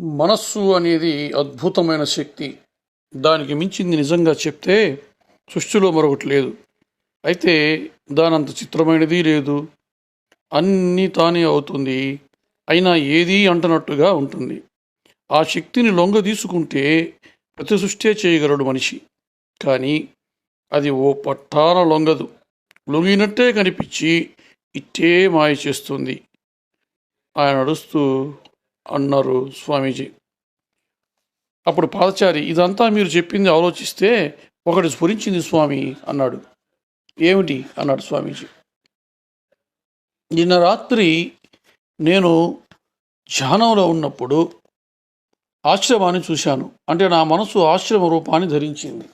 మనస్సు అనేది అద్భుతమైన శక్తి. దానికి మించింది నిజంగా చెప్తే సృష్టిలో మరొకటి లేదు. అయితే దానంత చిత్రమైనది లేదు. అన్నీ తానే అవుతుంది. అయినా ఏదీ అంటనట్టుగా ఉంటుంది. ఆ శక్తిని లొంగ తీసుకుంటే ప్రతి సృష్టే చేయగలడు మనిషి. కానీ అది ఓ పట్టాన లొంగదు. లొంగినట్టే కనిపించి ఇట్టే మాయ చేస్తుంది. ఆయన నడుస్తూ అన్నారు స్వామీజీ. అప్పుడు పాదచారి ఇదంతా మీరు చెప్పింది ఆలోచిస్తే ఒకటి స్ఫురించింది స్వామి అన్నాడు. ఏమిటి? అన్నాడు స్వామీజీ. నిన్న రాత్రి నేను ధ్యానంలో ఉన్నప్పుడు ఆశ్రమాన్ని చూశాను. అంటే నా మనసు ఆశ్రమ రూపాన్ని ధరించింది.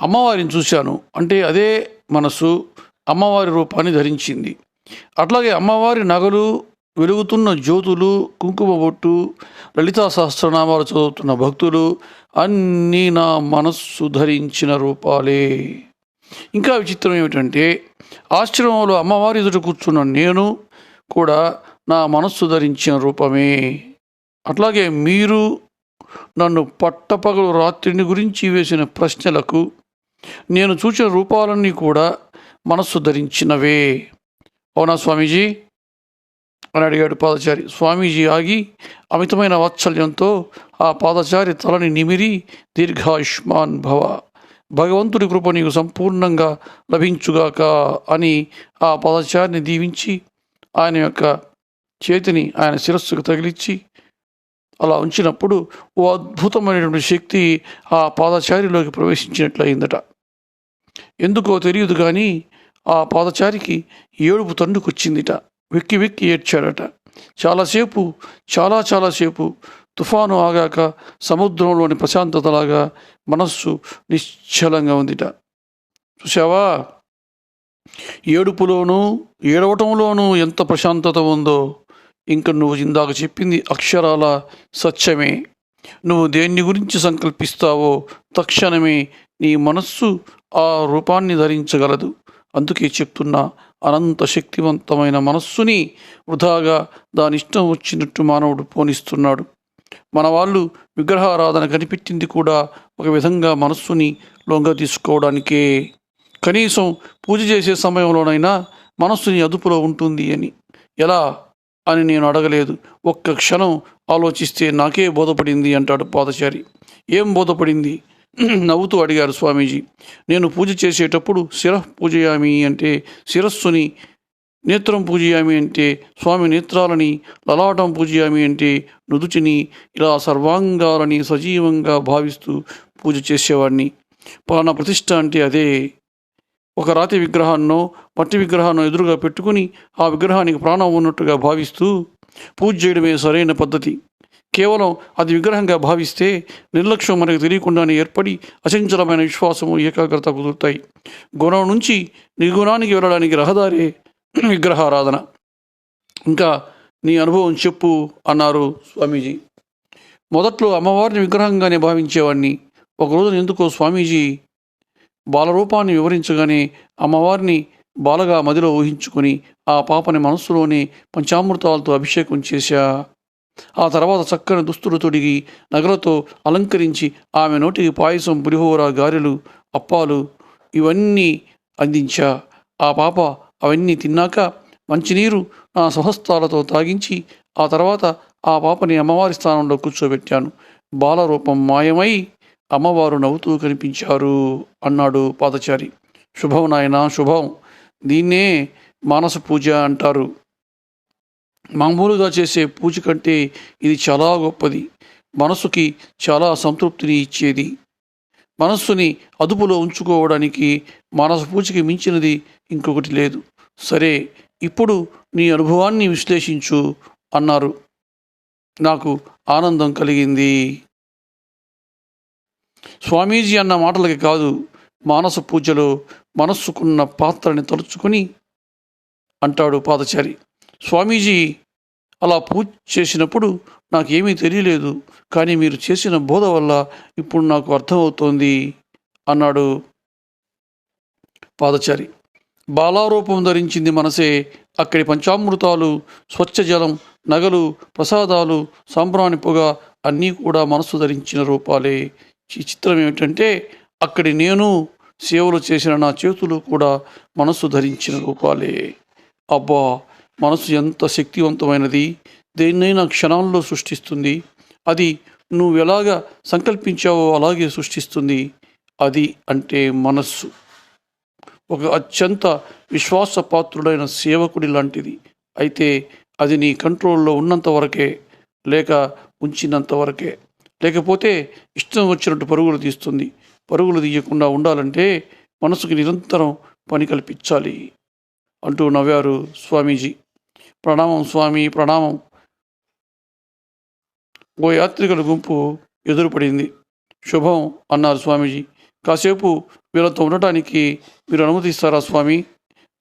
అమ్మవారిని చూశాను. అంటే అదే మనసు అమ్మవారి రూపాన్ని ధరించింది. అట్లాగే అమ్మవారి నగలు వెలుగుతున్న జ్యోతులు కుంకుమ బొట్టు లలితా సహస్రనామాలు చదువుతున్న భక్తులు అన్నీ నా మనస్సు ధరించిన రూపాలే. ఇంకా విచిత్రం ఏమిటంటే ఆశ్రమంలో అమ్మవారి ఎదుట కూర్చున్న నేను కూడా నా మనస్సు ధరించిన రూపమే. అట్లాగే మీరు నన్ను పట్టపగలు రాత్రిని గురించి వేసిన ప్రశ్నలకు నేను చూసిన రూపాలన్నీ కూడా మనస్సు ధరించినవే. అవునా స్వామీజీ? అని అడిగాడు పాదచారి స్వామీజీ ఆగి అమితమైన వాత్సల్యంతో ఆ పాదచారి తలని నిమిరి దీర్ఘాయుష్మాన్ భవ. భగవంతుడి కృప నీకు సంపూర్ణంగా లభించుగాక అని ఆ పాదచారిని దీవించి ఆయన యొక్క చేతిని ఆయన శిరస్సుకు తగిలిచ్చి అలా ఉంచినప్పుడు ఓ అద్భుతమైనటువంటి శక్తి ఆ పాదచారిలోకి ప్రవేశించినట్లయిందట. ఎందుకో తెలియదు కానీ ఆ పాదచారికి ఏడుపు తండుకొచ్చిందిట వెక్కి వెక్కి ఏడ్చాడట. చాలాసేపు చాలా చాలాసేపు తుఫాను ఆగాక సముద్రంలోని ప్రశాంతతలాగా మనస్సు నిశ్చలంగా ఉందిట. చూసావా ఏడుపులోనూ ఏడవటంలోనూ ఎంత ప్రశాంతత ఉందో ఇంక నువ్వు ఇందాక చెప్పింది అక్షరాల సత్యమే. నువ్వు దేన్ని గురించి సంకల్పిస్తావో తక్షణమే నీ మనస్సు ఆ రూపాన్ని ధరించగలదు. అందుకే చెప్తున్నా అనంత శక్తివంతమైన మనస్సుని వృధాగా దాని ఇష్టం వచ్చినట్టు మానవుడు పోనిస్తున్నాడు. మన వాళ్ళు విగ్రహారాధన కనిపెట్టింది కూడా ఒక విధంగా మనస్సుని లొంగ తీసుకోవడానికే. కనీసం పూజ చేసే సమయంలోనైనా మనస్సుని అదుపులో ఉంటుంది అని. ఎలా? అని నేను అడగలేదు. ఒక్క క్షణం ఆలోచిస్తే నాకే బోధపడింది అంటాడు పాదచారి. ఏం బోధపడింది? నవ్వుతూ అడిగారు స్వామీజీ. నేను పూజ చేసేటప్పుడు శిర పూజయామి అంటే శిరస్సుని నేత్రం పూజయామి అంటే స్వామి నేత్రాలని లలాటం పూజయామి అంటే నుదుటిని ఇలా సర్వాంగాలని సజీవంగా భావిస్తూ పూజ చేసేవాడిని పలానా ప్రతిష్ట అంటే అదే. ఒక రాతి విగ్రహాన్నో మట్టి విగ్రహాన్నో ఎదురుగా పెట్టుకుని ఆ విగ్రహానికి ప్రాణం ఉన్నట్టుగా భావిస్తూ పూజ చేయడమే సరైన పద్ధతి. కేవలం అది విగ్రహంగా భావిస్తే నిర్లక్ష్యం మనకు తెలియకుండానే ఏర్పడి అచంచలమైన విశ్వాసము ఏకాగ్రత కుదురుతాయి. గుణం నుంచి నిర్గుణానికి వెళ్ళడానికి రహదారే విగ్రహారాధన. ఇంకా నీ అనుభవం చెప్పు అన్నారు స్వామీజీ. మొదట్లో అమ్మవారిని విగ్రహంగానే భావించేవాడిని ఒకరోజు ఎందుకో స్వామీజీ బాలరూపాన్ని వివరించగానే అమ్మవారిని బాలగా మదిలో ఊహించుకుని ఆ పాపని మనస్సులోనే పంచామృతాలతో అభిషేకం చేశా. ఆ తర్వాత చక్కని దుస్తులు తొడిగి నగలతో అలంకరించి ఆమె నోటికి పాయసం పులిహోర గారెలు అప్పాలు ఇవన్నీ అందించా. ఆ పాప అవన్నీ తిన్నాక మంచినీరు నా స్వహస్తాలతో తాగించి ఆ తర్వాత ఆ పాపని అమ్మవారి స్థానంలో కూర్చోబెట్టాను. బాలరూపం మాయమై అమ్మవారు నవ్వుతూ కనిపించారు అన్నాడు పాదచారి. శుభం నాయన శుభం. దీన్నే మానస పూజ అంటారు. మామూలుగా చేసే పూజ కంటే ఇది చాలా గొప్పది. మనసుకి చాలా సంతృప్తిని ఇచ్చేది. మనస్సుని అదుపులో ఉంచుకోవడానికి మానస పూజకి మించినది ఇంకొకటి లేదు. సరే ఇప్పుడు నీ అనుభవాన్ని విశ్లేషించు అన్నారు. నాకు ఆనందం కలిగింది. స్వామీజీ అన్న మాటలకి కాదు మానస పూజలో మనస్సుకున్న పాత్రని తలుచుకుని అంటాడు పాదచారి. స్వామీజీ అలా పూజ చేసినప్పుడు నాకేమీ తెలియలేదు కానీ మీరు చేసిన బోధ వల్ల ఇప్పుడు నాకు అర్థమవుతోంది అన్నాడు పాదచారి. బాలారూపం ధరించింది మనసే అక్కడి పంచామృతాలు స్వచ్ఛ జలం నగలు ప్రసాదాలు సాంబ్రాణి పొగ అన్నీ కూడా మనసు ధరించిన రూపాలే. ఈ చిత్రం ఏమిటంటే అక్కడి నేను సేవలు చేసిన నా చేతులు కూడా మనసు ధరించిన రూపాలే. అబ్బా! మనసు ఎంత శక్తివంతమైనది? దేన్నైనా క్షణాల్లో సృష్టిస్తుంది. అది నువ్వు ఎలాగ సంకల్పించావో అలాగే సృష్టిస్తుంది. అది అంటే మనస్సు. ఒక అత్యంత విశ్వాసపాత్రుడైన సేవకుడి లాంటిది. అయితే అది నీ కంట్రోల్లో ఉన్నంత వరకే లేక ఉంచినంత వరకే. లేకపోతే ఇష్టం వచ్చినట్టు పరుగులు తీస్తుంది. పరుగులు తీయకుండా ఉండాలంటే మనసుకి నిరంతరం పని కల్పించాలి అంటూ నవ్వారు స్వామీజీ. ప్రణామం స్వామి ప్రణామం. ఓ యాత్రికుల గుంపు ఎదురుపడింది. శుభం అన్నారు స్వామీజీ. కాసేపు వీళ్ళతో ఉండటానికి మీరు అనుమతిస్తారా స్వామి?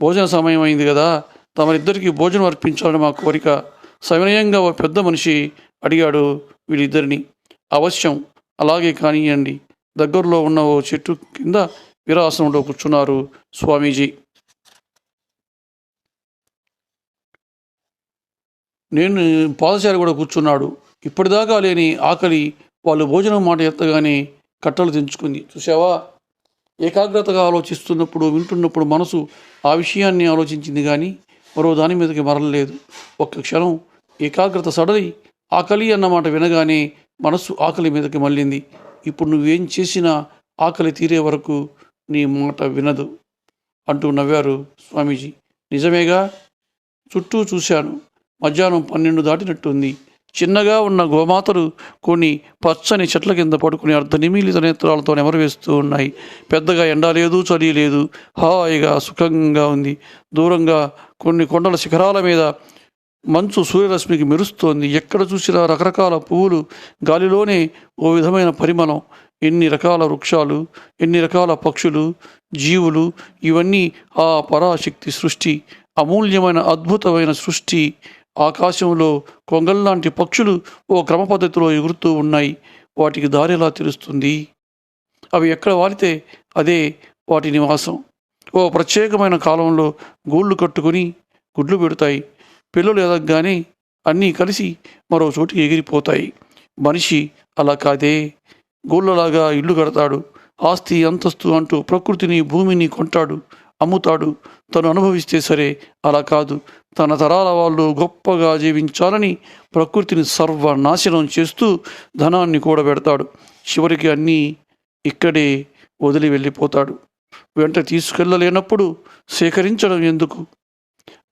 భోజన సమయం అయింది కదా. తమరిద్దరికి భోజనం అర్పించాలని మా కోరిక. సవినయంగా ఓ పెద్ద మనిషి అడిగాడు వీళ్ళిద్దరిని. అవశ్యం అలాగే కానియండి దగ్గరలో ఉన్న ఓ చెట్టు కింద వీరాసనంలో కూర్చున్నారు స్వామీజీ. నేను పాదచారి కూడా కూర్చున్నాడు. ఇప్పటిదాకా లేని ఆకలి వాళ్ళు భోజనం మాట ఎత్తగానే కట్టలు తెంచుకుంది. చూసావా ఏకాగ్రతగా ఆలోచిస్తున్నప్పుడు వింటున్నప్పుడు మనసు ఆ విషయాన్ని ఆలోచించింది కానీ మరో దాని మీదకి మరలలేదు. ఒక్క క్షణం ఏకాగ్రత సడలి ఆకలి అన్నమాట వినగానే మనస్సు ఆకలి మీదకి మళ్ళింది. ఇప్పుడు నువ్వేం చేసినా ఆకలి తీరే వరకు నీ మాట వినదు అంటూ నవ్వారు స్వామీజీ. నిజమేగా? చుట్టూ చూశాను. మధ్యాహ్నం పన్నెండు దాటినట్టుంది. చిన్నగా ఉన్న గోమాతలు కొన్ని పచ్చని చెట్ల కింద పడుకుని అర్ధనిమీలిత నేత్రాలతో నెమరవేస్తూ ఉన్నాయి. పెద్దగా ఎండ లేదు చలి లేదు. హాయిగా సుఖంగా ఉంది. దూరంగా కొన్ని కొండల శిఖరాల మీద మంచు సూర్యరశ్మికి మెరుస్తోంది. ఎక్కడ చూసినా రకరకాల పువ్వులు గాలిలోనే ఓ విధమైన పరిమళం. ఎన్ని రకాల వృక్షాలు ఎన్ని రకాల పక్షులు జీవులు ఇవన్నీ ఆ పరాశక్తి సృష్టి. అమూల్యమైన అద్భుతమైన సృష్టి. ఆకాశంలో కొంగల్లాంటి పక్షులు ఓ క్రమ పద్ధతిలో ఎగురుతూ ఉన్నాయి. వాటికి దారి ఎలా తెలుస్తుంది? అవి ఎక్కడ వాలితే అదే వాటి నివాసం. ఓ ప్రత్యేకమైన కాలంలో గూళ్ళు కట్టుకుని గుడ్లు పెడతాయి. పిల్లలు ఎదగగానే అన్నీ కలిసి మరో చోటికి ఎగిరిపోతాయి. మనిషి అలా కాదే. గూళ్ళలాగా ఇల్లు కడతాడు. ఆస్తి అంతస్తు అంటూ ప్రకృతిని భూమిని కొంటాడు. అమ్ముతాడు. తను అనుభవిస్తే సరే అలా కాదు. తన తరాల వాళ్ళు గొప్పగా జీవించాలని ప్రకృతిని సర్వనాశనం చేస్తూ ధనాన్ని కూడబెడతాడు. చివరికి అన్నీ ఇక్కడే వదిలి వెళ్ళిపోతాడు. వెంట తీసుకెళ్ళలేనప్పుడు సేకరించడం ఎందుకు?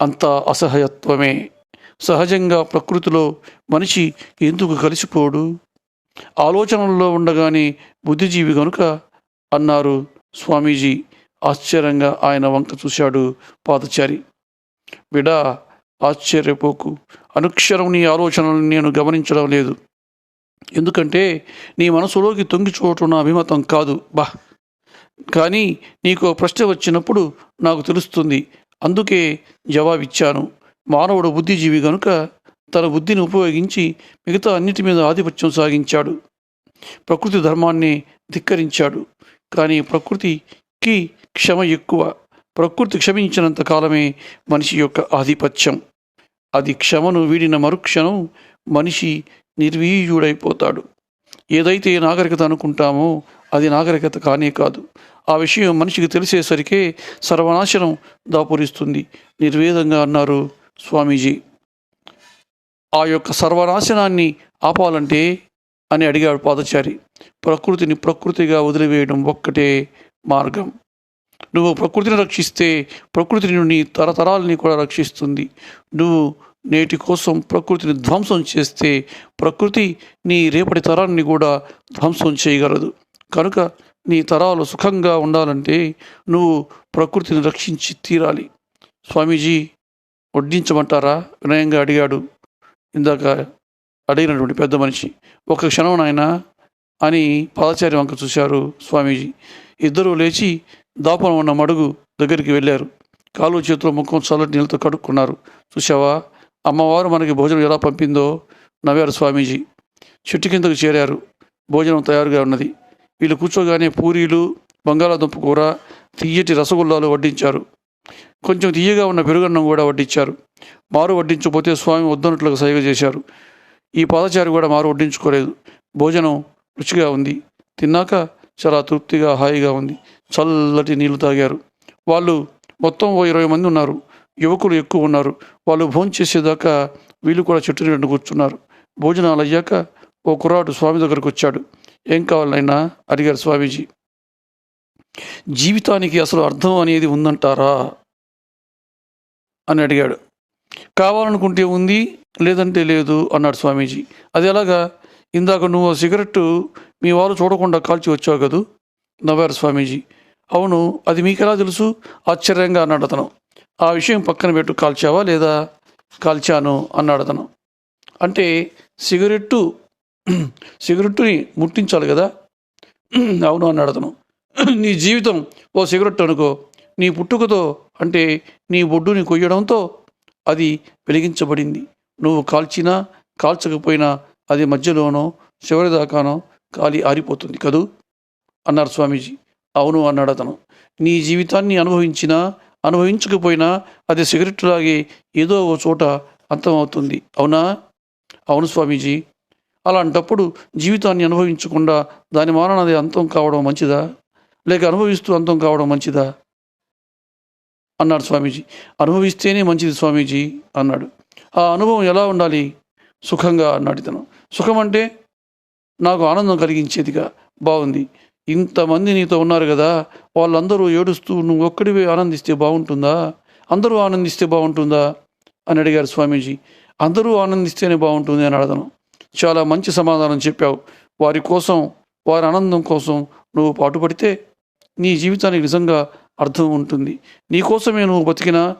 అంత అసహయత్వమే. సహజంగా ప్రకృతిలో మనిషి ఎందుకు కలిసిపోడు? ఆలోచనల్లో ఉండగానే బుద్ధిజీవి కనుక అన్నారు స్వామీజీ ఆశ్చర్యంగా ఆయన వంక చూశాడు పాదచారి. బిడా ఆశ్చర్యపోకు. అనుక్షరం నీ ఆలోచనలను నేను గమనించడం లేదు. ఎందుకంటే నీ మనసులోకి తొంగి చూడటం నా అభిమతం కాదు. బా. కానీ నీకు ప్రశ్న వచ్చినప్పుడు నాకు తెలుస్తుంది. అందుకే జవాబిచ్చాను. మానవుడు బుద్ధిజీవి గనుక తన బుద్ధిని ఉపయోగించి మిగతా అన్నిటి మీద ఆధిపత్యం సాగించాడు. ప్రకృతి ధర్మాన్ని ధిక్కరించాడు. కానీ ప్రకృతికి క్షమ ఎక్కువ. ప్రకృతి క్షమించినంత కాలమే మనిషి యొక్క ఆధిపత్యం. అది క్షమను వీడిన మరుక్షణం మనిషి నిర్వీర్యుడైపోతాడు. ఏదైతే నాగరికత అనుకుంటామో అది నాగరికత కానే కాదు. ఆ విషయం మనిషికి తెలిసేసరికే సర్వనాశనం దాపురిస్తుంది. నిర్వేదంగా అన్నారు స్వామీజీ. ఆ యొక్క సర్వనాశనాన్ని ఆపాలంటే అని అడిగాడు పాదచారి. ప్రకృతిని ప్రకృతిగా వదిలివేయడం ఒక్కటే మార్గం. నువ్వు ప్రకృతిని రక్షిస్తే ప్రకృతి నీ తరతరాలని కూడా రక్షిస్తుంది. నువ్వు నేటి కోసం ప్రకృతిని ధ్వంసం చేస్తే ప్రకృతి నీ రేపటి తరాన్ని కూడా ధ్వంసం చేయగలదు. కనుక నీ తరాలు సుఖంగా ఉండాలంటే నువ్వు ప్రకృతిని రక్షించి తీరాలి. స్వామీజీ వడ్డించమంటారా? వినయంగా అడిగాడు. ఇందాక అడిగినటువంటి పెద్ద మనిషి. ఒక క్షణం నాయన అని పాదచారి వంక చూశారు స్వామీజీ. ఇద్దరూ లేచి దాపన ఉన్న మడుగు దగ్గరికి వెళ్ళారు. కాలు చేతిలో ముఖం చల్లటి నీళ్ళతో కడుక్కున్నారు. చూసావా అమ్మవారు మనకి భోజనం ఎలా పంపిందో? నవ్వారు స్వామీజీ. చెట్టు కిందకు చేరారు. భోజనం తయారుగా ఉన్నది. వీళ్ళు కూర్చోగానే పూరీలు బంగాళాదుంప కూర తీయటి రసగుల్లాలు వడ్డించారు. కొంచెం తీయగా ఉన్న పెరుగన్నం కూడా వడ్డించారు. మారు వడ్డించకపోతే స్వామి వద్దనట్లుగా సైగ చేశారు. ఈ పాదచారి కూడా మారు వడ్డించుకోలేదు. భోజనం రుచిగా ఉంది. తిన్నాక చాలా తృప్తిగా హాయిగా ఉంది. చల్లటి నీళ్ళు తాగారు. వాళ్ళు మొత్తం ఓ ఇరవై మంది ఉన్నారు. యువకులు ఎక్కువ ఉన్నారు. వాళ్ళు భోజనం చేసేదాకా వీళ్ళు కూడా చెట్టు నీళ్ళు కూర్చున్నారు. భోజనాలు అయ్యాక ఓ కుర్రాడు స్వామి దగ్గరకు వచ్చాడు. ఏం కావాలైనా అడిగారు స్వామీజీ. జీవితానికి అసలు అర్థం అనేది ఉందంటారా? అని అడిగాడు. కావాలనుకుంటే ఉంది లేదంటే లేదు అన్నాడు స్వామీజీ. అది ఎలాగా? ఇందాక నువ్వు ఆ సిగరెట్టు మీ వాళ్ళు చూడకుండా కాల్చి వచ్చావు కదూ? నవ్వారు స్వామీజీ. అవును అది మీకెలా తెలుసు? ఆశ్చర్యంగా అన్నాడు అతను. ఆ విషయం పక్కన పెట్టు కాల్చావా లేదా? కాల్చాను అన్నాడు అతను. అంటే సిగరెట్టు సిగరెట్టుని ముట్టించాలి కదా? అవును అన్నాడు అతను. నీ జీవితం ఓ సిగరెట్ అనుకో. నీ పుట్టుకతో అంటే నీ బొడ్డుని కొయ్యడంతో అది వెలిగించబడింది. నువ్వు కాల్చినా కాల్చకపోయినా అది మధ్యలోనో చివరిదాకానో కాలి ఆరిపోతుంది కదూ? అన్నారు స్వామీజీ. అవును అన్నాడు అతను. నీ జీవితాన్ని అనుభవించినా అనుభవించకపోయినా అది సిగరెట్ లాగే ఏదో ఓ చోట అంతమవుతుంది అవునా? అవును స్వామీజీ. అలాంటప్పుడు జీవితాన్ని అనుభవించకుండా దాని మారణ అది అంతం కావడం మంచిదా? లేక అనుభవిస్తూ అంతం కావడం మంచిదా? అన్నాడు స్వామీజీ. అనుభవిస్తేనే మంచిది స్వామీజీ అన్నాడు. ఆ అనుభవం ఎలా ఉండాలి? సుఖంగా అన్నాడు ఇతను. సుఖం అంటే నాకు ఆనందం కలిగించేదిగా బాగుంది. ఇంతమంది నీతో ఉన్నారు కదా వాళ్ళందరూ ఏడుస్తూ నువ్వు ఒక్కడివి ఆనందిస్తే బాగుంటుందా? అందరూ ఆనందిస్తే బాగుంటుందా? అని అడిగారు స్వామీజీ. అందరూ ఆనందిస్తేనే బాగుంటుంది అని అడగను. చాలా మంచి సమాధానం చెప్పావు. వారి కోసం వారి ఆనందం కోసం నువ్వు పాటుపడితే నీ జీవితానికి నిజంగా అర్థం ఉంటుంది. నీకోసమే నువ్వు బతికినా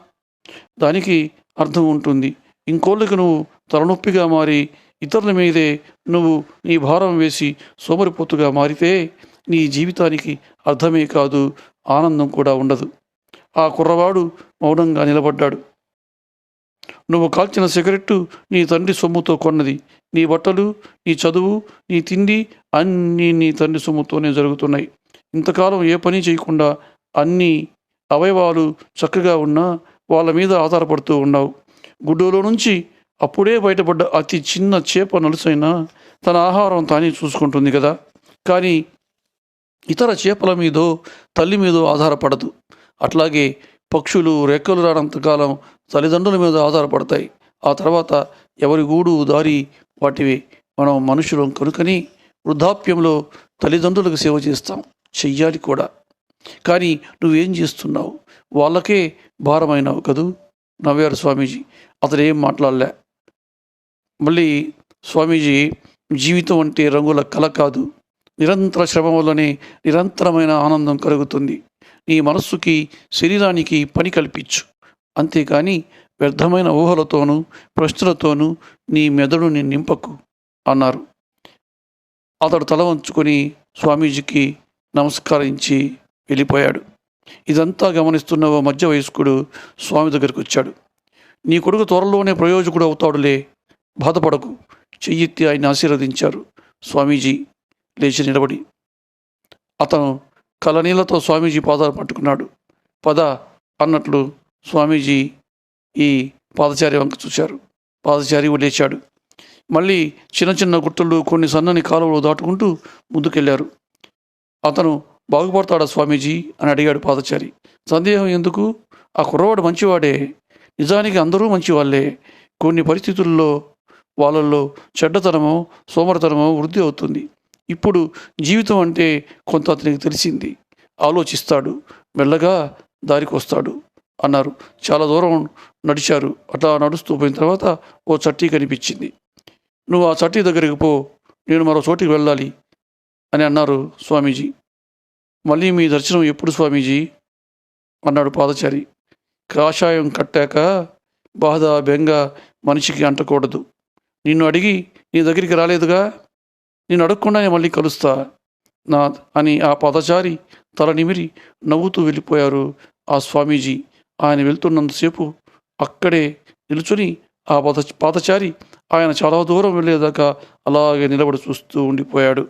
దానికి అర్థం ఉంటుంది. ఇంకోళ్ళకి నువ్వు తలనొప్పిగా మారి ఇతరుల మీదే నువ్వు నీ భారం వేసి సోమరిపోతుగా మారితే నీ జీవితానికి అర్థమే కాదు ఆనందం కూడా ఉండదు. ఆ కుర్రవాడు మౌనంగా నిలబడ్డాడు. నువ్వు కాల్చిన సిగరెట్టు నీ తండ్రి సొమ్ముతో కొన్నది. నీ బట్టలు నీ చదువు నీ తిండి అన్నీ నీ తండ్రి సొమ్ముతోనే జరుగుతున్నాయి. ఇంతకాలం ఏ పని చేయకుండా అన్ని అవయవాలు చక్కగా ఉన్నా వాళ్ళ మీద ఆధారపడుతూ ఉన్నావు. గుడ్డులో నుంచి అప్పుడే బయటపడ్డ అతి చిన్న చేప నలుసైనా తన ఆహారం తానే చూసుకుంటుంది కదా. కానీ ఇతర చేపల మీదో తల్లి మీదో ఆధారపడదు. అట్లాగే పక్షులు రెక్కలు రానంతకాలం తల్లిదండ్రుల మీద ఆధారపడతాయి. ఆ తర్వాత ఎవరి గూడు దారి వాటివి. మనం మనుషులం కనుకని వృద్ధాప్యంలో తల్లిదండ్రులకు సేవ చేస్తాం. చెయ్యాలి కూడా. కానీ నువ్వేం చేస్తున్నావు? వాళ్ళకే భారమైనావు కదూ? నవ్వారు స్వామీజీ. అతను ఏం మాట్లాడలే. మళ్ళీ స్వామీజీ జీవితం అంటే రంగుల కళ కాదు. నిరంతర శ్రమ వల్లనే నిరంతరమైన ఆనందం కలుగుతుంది. నీ మనస్సుకి శరీరానికి పని కల్పించు. అంతేకాని వ్యర్థమైన ఊహలతోనూ ప్రశ్నలతోనూ నీ మెదడుని నింపకు అన్నారు. అతడు తల వంచుకొని స్వామీజీకి నమస్కరించి వెళ్ళిపోయాడు. ఇదంతా గమనిస్తున్న ఓ మధ్య వయస్కుడు స్వామి దగ్గరికి వచ్చాడు నీ కొడుకు త్వరలోనే ప్రయోజకుడు అవుతాడులే బాధపడకు చెయ్యెత్తి ఆయన ఆశీర్వదించారు స్వామీజీ. లేచి నిలబడి అతను కలనీళ్ళతో స్వామీజీ పాదాలు పట్టుకున్నాడు. పద అన్నట్లు స్వామీజీ ఈ పాదచారి వంక చూశారు. పాదచారి లేచాడు. మళ్ళీ చిన్న చిన్న గుట్టలు కొన్ని సన్నని కాలువలు దాటుకుంటూ ముందుకెళ్ళారు అతను బాగుపడతాడా స్వామీజీ అని అడిగాడు పాదచారి. సందేహం ఎందుకు? ఆ కుర్రవాడు మంచివాడే. నిజానికి అందరూ మంచివాళ్ళే. కొన్ని పరిస్థితుల్లో వాళ్ళల్లో చెడ్డతనమో సోమరతనమో వృద్ధి అవుతుంది. ఇప్పుడు జీవితం అంటే కొంత అతనికి తెలిసింది. ఆలోచిస్తాడు మెల్లగా దారికి వస్తాడు అన్నారు. చాలా దూరం నడిచారు. అట్లా నడుస్తూ పోయిన తర్వాత ఓ చట్టీ కనిపించింది. నువ్వు ఆ చట్టీ దగ్గరికి పో నేను మరో చోటికి వెళ్ళాలి అని అన్నారు స్వామీజీ. మళ్ళీ మీ దర్శనం ఎప్పుడు స్వామీజీ? అన్నాడు పాదచారి. కాషాయం కట్టాక బాధ బెంగ మనిషికి అంటకూడదు. నిన్ను అడిగి నీ దగ్గరికి రాలేదుగా? నేను అడగకుండానే మళ్ళీ కలుస్తా. నా అని ఆ పదచారి తల నిమిరి నవ్వుతూ వెళ్ళిపోయారు. ఆ స్వామీజీ ఆయన వెళ్తున్నంతసేపు అక్కడే నిలుచుని ఆ పద పాదచారి ఆయన చాలా దూరం వెళ్ళేదాకా అలాగే నిలబడి చూస్తూ ఉండిపోయాడు.